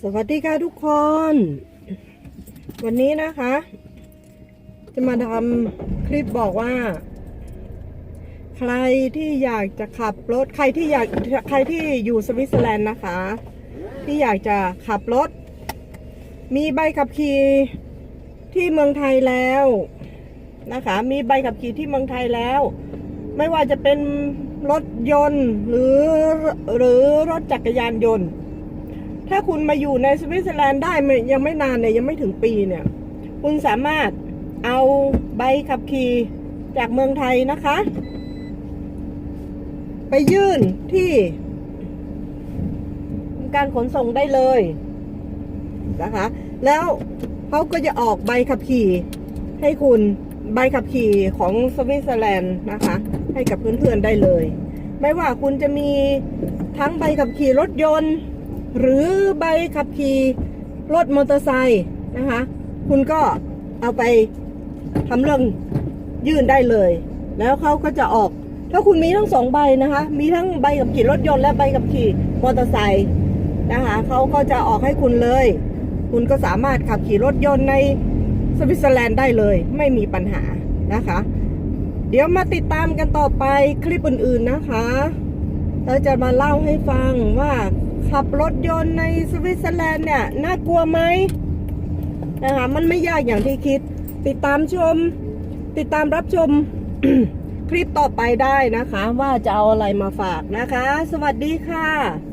สวัสดีค่ะทุกคน วันนี้นะคะ จะมาทำคลิปบอกว่า ใครที่อยากจะขับรถ ใครที่อยากใครที่อยู่สวิตเซอร์แลนด์นะคะ ที่อยากจะขับรถ มีใบขับขี่ที่เมืองไทยแล้วนะคะ มีใบขับขี่ที่เมืองไทยแล้ว ไม่ว่าจะเป็น รถยนต์หรือหรือรถจักรยานยนต์ ถ้าคุณมาอยู่ในสวิตเซอร์แลนด์ได้ยังไม่นานเนี่ยยังไม่ถึงปีเนี่ย คุณสามารถเอาใบขับขี่จากเมืองไทยนะคะ ไปยื่นที่ การขนส่งได้เลยนะคะ แล้วเขาก็จะออกใบขับขี่ให้คุณ ใบขับขี่ของสวิตเซอร์แลนด์นะคะ ให้กับเพื่อนๆได้เลย ไม่ว่าคุณจะมีทั้งใบขับขี่รถยนต์ หรือใบขับขี่รถมอเตอร์ไซค์นะคะ คุณก็เอาไปทำเรื่องยื่นได้เลย แล้วเขาก็จะออก ถ้าคุณมีทั้งสองใบนะคะ มีทั้งใบขับขี่รถยนต์และใบขับขี่มอเตอร์ไซค์นะคะเขาก็จะออกให้คุณเลย คุณก็สามารถขับขี่รถยนต์ใน สวิตเซอร์แลนด์ได้เลยไม่มีปัญหานะคะ เดี๋ยวมาติดตามกันต่อไปคลิปอื่นๆนะคะเราจะมาเล่าให้ฟังว่าขับรถยนต์ในสวิตเซอร์แลนด์เนี่ยน่ากลัวไหมนะคะมันไม่ยากอย่างที่คิด ติดตามชม ติดตามรับชมคลิปต่อไปได้นะคะ ว่าจะเอาอะไรมาฝากนะคะ สวัสดีค่ะ